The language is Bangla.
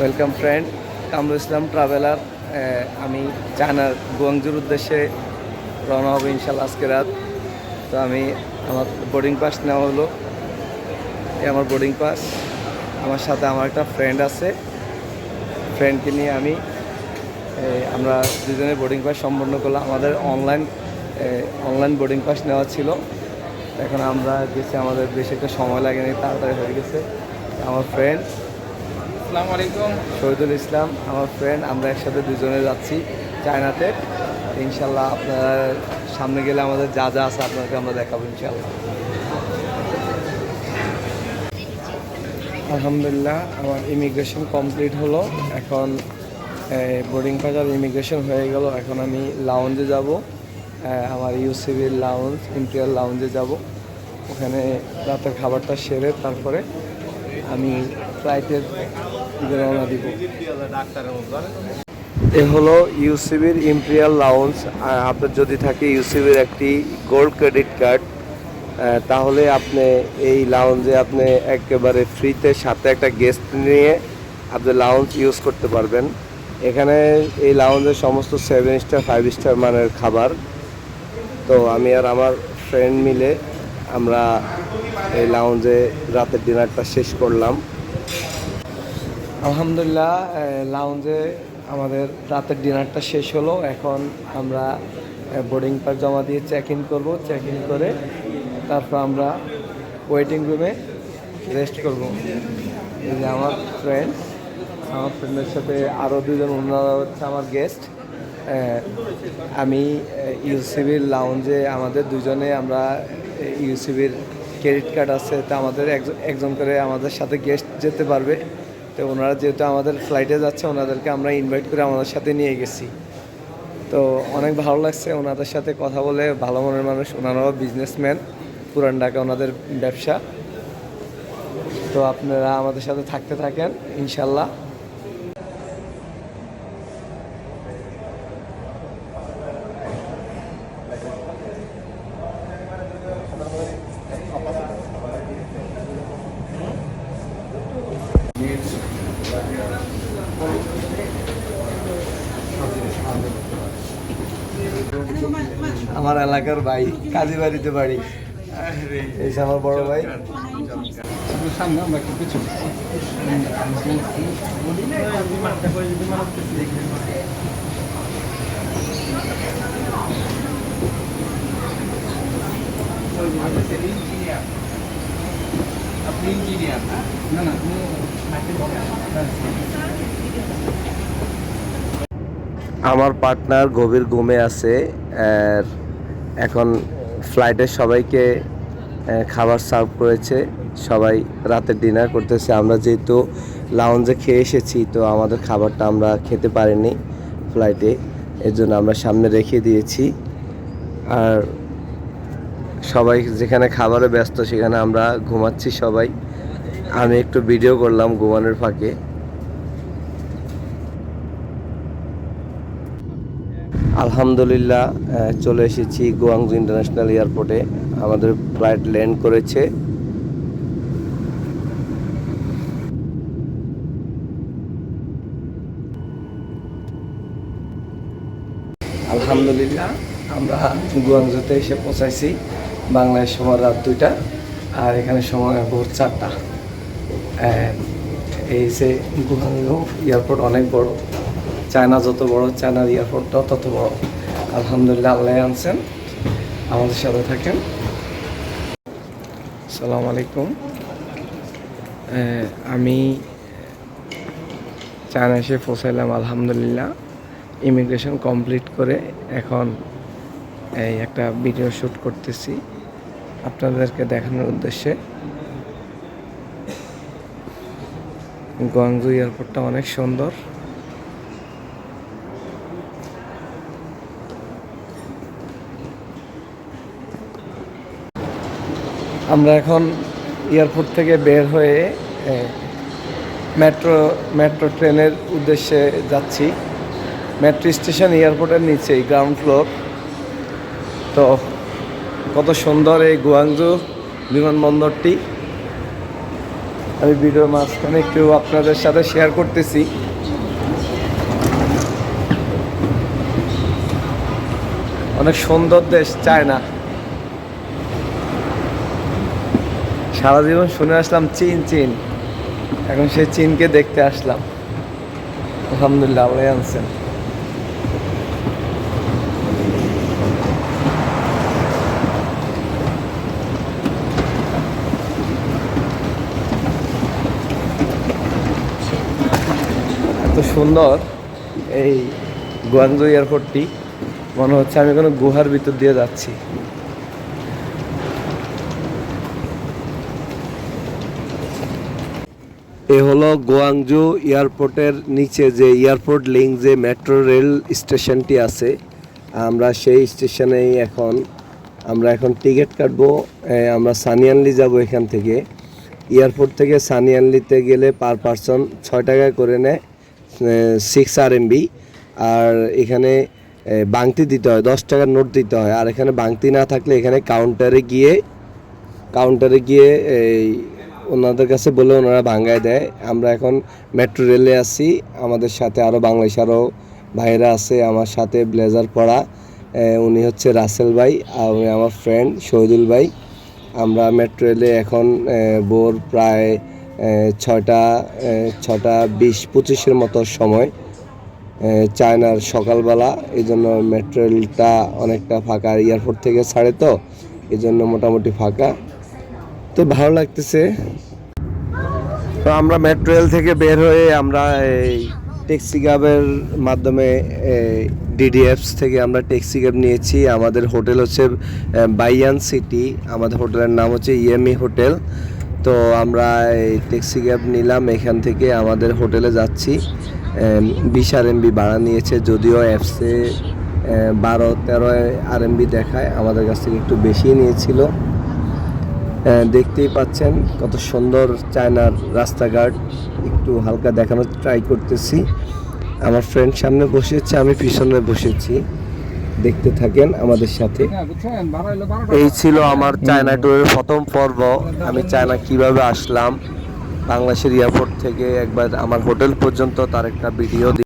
Welcome friend Kamrul Islam traveller আমি চায়নার গুয়াংজুর উদ্দেশ্যে রওনা হবে ইনশাল্লাহ আজকে রাত। তো আমি আমার বোর্ডিং পাস নেওয়া হলো। এই আমার বোর্ডিং পাস আমার সাথে আমার একটা ফ্রেন্ড আছে। ফ্রেন্ডকে নিয়ে আমি আমরা দুজনে বোর্ডিং পাস সম্পন্ন করলাম। আমাদের অনলাইন অনলাইন বোর্ডিং পাস নেওয়া ছিল। এখন আমরা গেছি, আমাদের বেশি একটা সময় লাগেনি, তাড়াতাড়ি হয়ে গেছে। আমার ফ্রেন্ড আসসালামু আলাইকুম। শহীদুল ইসলাম, আমার ফ্রেন্ড আমরা একসাথে দুজনে যাচ্ছি চায়নাতে। ইনশাল্লাহ আপনার সামনে গেলে আমাদের যা যা আছে আপনাকে আমরা দেখাবো ইনশাল্লাহ আলহামদুলিল্লাহ, আমার ইমিগ্রেশন কমপ্লিট হলো। এখন বোর্ডিং পাস আর ইমিগ্রেশন হয়ে গেল। এখন আমি লাউঞ্জে যাব। আমার ইউসিবির লাউঞ্জ ইম্পিরিয়াল লাউঞ্জে যাব। ওখানে রাতের খাবারটা সেরে তারপরে আমি ফ্লাইটের রওনা দিব। এ হলো ইউসিবির ইম্পিরিয়াল লাউঞ্জ। আপনার যদি থাকে ইউসিবির একটি গোল্ড ক্রেডিট কার্ড তাহলে আপনি এই লাউঞ্জে আপনি একেবারে ফ্রিতে সাথে একটা গেস্ট নিয়ে আপনি লাউঞ্জ ইউজ করতে পারবেন। এখানে এই লাউঞ্জে সমস্ত সেভেন স্টার ফাইভ স্টার মানের খাবার। তো আমি আর আমার ফ্রেন্ড মিলে আমরা এই লাউঞ্জে রাতের ডিনারটা শেষ করলাম। আলহামদুলিল্লাহ লাউঞ্জে আমাদের রাতের ডিনারটা শেষ হলো। এখন আমরা বোর্ডিং পাস জমা দিয়ে চেক ইন করব। চেক ইন করে তারপর আমরা ওয়েটিং রুমে রেস্ট করব। এই আমার ফ্রেন্ড আমার ফ্রেন্ডের সাথে আরও দুজন ওনারা হচ্ছে আমার গেস্ট আমি ইউসিবির লাউঞ্জে আমাদের দুজনে আমরা ইউসিবির ক্রেডিট কার্ড আছে, তা আমাদের একজন করে আমাদের সাথে গেস্ট যেতে পারবে। তো ওনারা যেহেতু আমাদের ফ্লাইটে যাচ্ছে, ওনাদেরকে আমরা ইনভাইট করে আমাদের সাথে নিয়ে গেছি। তো অনেক ভালো লাগছে ওনাদের সাথে কথা বলে, ভালো মনের মানুষ। ওনারাও বিজনেসম্যান পুরান ঢাকা ওনাদের ব্যবসা। তো আপনারা আমাদের সাথে থাকতে থাকেন, ইনশাল্লাহ। আমার এলাকার ভাই কাজী বাড়িতে বাড়ি। এই আমার বড় ভাই। আপনি ইঞ্জিনিয়ার না না? আমার পার্টনার গভীর ঘুমে আছে, আর এখন ফ্লাইটে সবাইকে খাবার সার্ভ করেছে। সবাই রাতের ডিনার করতেছে। আমরা যেহেতু লাউঞ্জে খেয়ে এসেছি, তো আমাদের খাবারটা আমরা খেতে পারিনি ফ্লাইটে এর জন্য আমরা সামনে রেখে দিয়েছি। আর সবাই যেখানে খাবারে ব্যস্ত, সেখানে আমরা ঘুমাচ্ছি সবাই। আমি একটু ভিডিও করলাম ঘুমানোর ফাঁকে। আলহামদুলিল্লাহ চলে এসেছি গোয়াংজু ইন্টারন্যাশনাল এয়ারপোর্টে। আমাদের ফ্লাইট ল্যান্ড করেছে। আলহামদুলিল্লাহ, আমরা গুয়াংজুতে এসে পৌঁছাইছি। বাংলায় সময় রাত দুইটা, আর এখানে সময় ভোর চারটা। এই যে গুয়াংজু এয়ারপোর্ট অনেক বড়। চায়না যত বড়, চায়নার এয়ারপোর্টটাও তত বড়। আলহামদুলিল্লাহ, আল্লাহ আনছেন। আমাদের সাথে থাকেন। সালাম আলাইকুম। আমি চায়না এসে পৌঁছাইলাম, আলহামদুলিল্লাহ। ইমিগ্রেশন কমপ্লিট করে এখন এই একটা ভিডিও শ্যুট করতেছি। আপনাদেরকে দেখানোর উদ্দেশ্যে। গোয়াংজু এয়ারপোর্টটা অনেক সুন্দর। আমরা এখন এয়ারপোর্ট থেকে বের হয়ে মেট্রো মেট্রো ট্রেনের উদ্দেশ্যে যাচ্ছি। মেট্রো স্টেশন এয়ারপোর্টের নিচেই, গ্রাউন্ড ফ্লোর। তো কত সুন্দর এই গুয়াংজু বিমানবন্দরটি। আমি ভিডিওর মাঝখানে একটু আপনাদের সাথে শেয়ার করতেছি। অনেক সুন্দর দেশ, চায়না। সারা জীবন শুনে আসলাম, চীন চীন। এখন সেই চীনকে দেখতে আসলাম। আলহামদুলিল্লাহ আল্লাহ আনছেন। এত সুন্দর এই গুয়াংজু এয়ারপোর্টটি। মনে হচ্ছে আমি কোনো গুহার ভিতর দিয়ে যাচ্ছি। এ হলো গোয়াংজু এয়ারপোর্টের নিচে যে এয়ারপোর্ট লিঙ্ক যে মেট্রো রেল স্টেশনটি আছে, আমরা সেই স্টেশনেই এখন, আমরা এখন টিকিট কাটবো আমরা সানিয়ানলি যাব এখান থেকে। এয়ারপোর্ট থেকে সানিয়ানলিতে গেলে পার পারসন ছয় টাকা করে নেয় সিক্স আর এমবি আর এখানে বাংতি দিতে হয়, দশ টাকার নোট দিতে হয়। আর এখানে বাংতি না থাকলে এখানে কাউন্টারে গিয়ে কাউন্টারে গিয়ে এই ওনাদের কাছে বলে ওনারা ভাঙ্গায় দেয়। আমরা এখন মেট্রো রেলে আছি। আমাদের সাথে আরও বাংলাদেশ আরও ভাইরা আছে আমার সাথে ব্লেজার পরা উনি হচ্ছে রাসেল ভাই আর উনি আমার ফ্রেন্ড শহীদুল ভাই। আমরা মেট্রো রেলে এখন ভোর প্রায় এ, ছয়টা ছটা বিশ পঁচিশের মতো সময়। চায়নার সকালবেলা। এই জন্য মেট্রো রেলটা অনেকটা ফাঁকা এয়ারপোর্ট থেকে ছাড়ে তো। এই জন্য মোটামুটি ফাঁকা। তো ভালো লাগতেছে। তো আমরা মেট্রো রেল থেকে বের হয়ে আমরা এই ট্যাক্সি ক্যাবের মাধ্যমে ডিডিএফস থেকে আমরা ট্যাক্সি ক্যাব নিয়েছি। আমাদের হোটেল হচ্ছে বাইয়ান সিটি আমাদের হোটেলের নাম হচ্ছে ইএমই হোটেল তো আমরা এই ট্যাক্সি ক্যাব নিলাম। এখান থেকে আমাদের হোটেলে যাচ্ছি। বিশ আর এমবি ভাড়া নিয়েছে। যদিও অ্যাপসে বারো তেরো আর এমবি দেখায়। আমাদের কাছ থেকে একটু বেশি নিয়েছিল। দেখতেই পাচ্ছেন কত সুন্দর চায়নার রাস্তাঘাট। একটু হালকা দেখানোর ট্রাই করতেছি। আমার ফ্রেন্ড সামনে বসেছে আমি পিছনে বসেছি। দেখতে থাকেন আমাদের সাথে। এই ছিল আমার চায়না ট্যুরের প্রথম পর্ব। আমি চায়না কীভাবে আসলাম বাংলাদেশের এয়ারপোর্ট থেকে একবার আমার হোটেল পর্যন্ত তার একটা ভিডিও